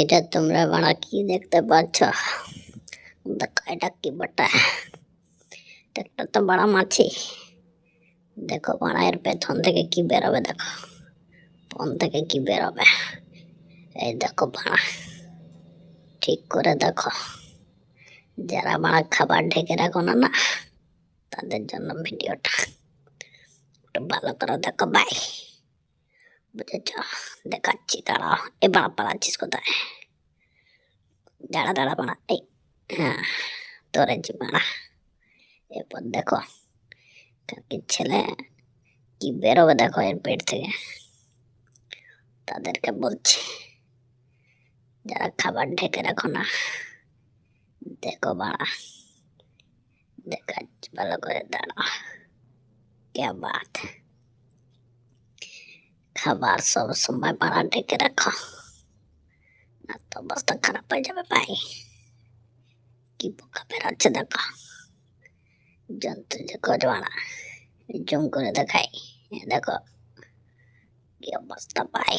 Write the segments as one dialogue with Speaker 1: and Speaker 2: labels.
Speaker 1: এটা তোমরা বাড়া কি দেখতে পাচ্ছ? দেখো, এটা কি বটা? একটা তো বাড়া মাছি। দেখো, বাড়া এর পেছন থেকে কি বেরোবে, দেখো। পন থেকে কি বেরোবে? এই দেখো বাড়া। ঠিক করে দেখো। যারা বাড়া খাবার ঢেকে রাখো না না, তাদের জন্য ভিডিওটা একটু ভালো করে দেখো ভাই বুঝেছ দেখাচ্ছি দাঁড়াও এ বাড়া পালাচ্ছিস কোথায় দাঁড়া দাঁড়া বাড়া এই হ্যাঁ ধরেছি বাড়া এরপর দেখো কালকে ছেলে কি বেরোবে দেখো এর পেট থেকে তাদেরকে বলছি যারা খাবার ঢেকে রাখো না দেখো বাড়া দেখাচ্ছি ভালো করে দাঁড়া কে বাত খাবার সব সময় বাড়া ঢেকে রাখো। না তো অবস্থা খারাপ হয়ে যাবে ভাই। কি পোকা বেরোচ্ছে দেখো। জন্তু যে কজবানা জুম করে দেখাই। দেখো, কি অবস্থা পাই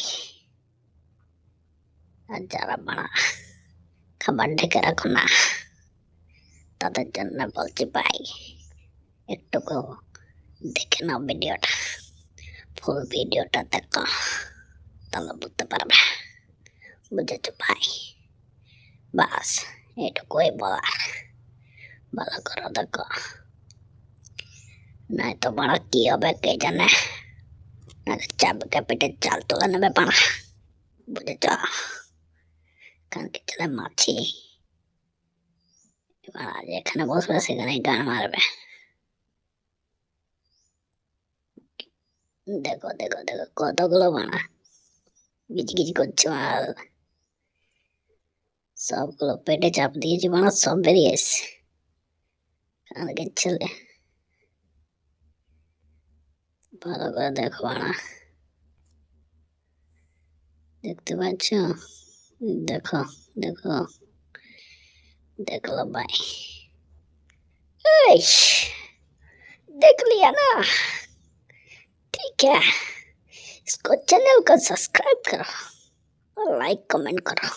Speaker 1: আর যারা বাড়া খাবার ঢেকে রাখো না। তাদের জন্য বলছি ভাই, একটুকু দেখে নাও ভিডিওটা। ফুল ভিডিওটা দেখো, তাহলে বুঝতে পারবে। বুঝেছ ভাই? বাস, এটুকুই বলার। ভালো করে দেখো। নাই তো বাড়া কি হবে কে জানে? না চাপকে পেটে চাল তুলে নেবে পাড়া। বুঝেছ? কালকে চলে মাছি? এবার আজ এখানে বসবে সেখানে গান মারবে। দেখো দেখো দেখো, কতগুলো বানা। গিজগিজ করছ আর। সবগুলো পেটে চাপ দিয়েছি বানা, সব বেরিয়ে এসছে। কালকের ছেলে। ভালো করে দেখো বানা। দেখতে পাচ্ছ? দেখো দেখো। দেখল ভাই। দেখলি না है इसको चैनल को सब्सक्राइब करो और लाइक कमेंट करो।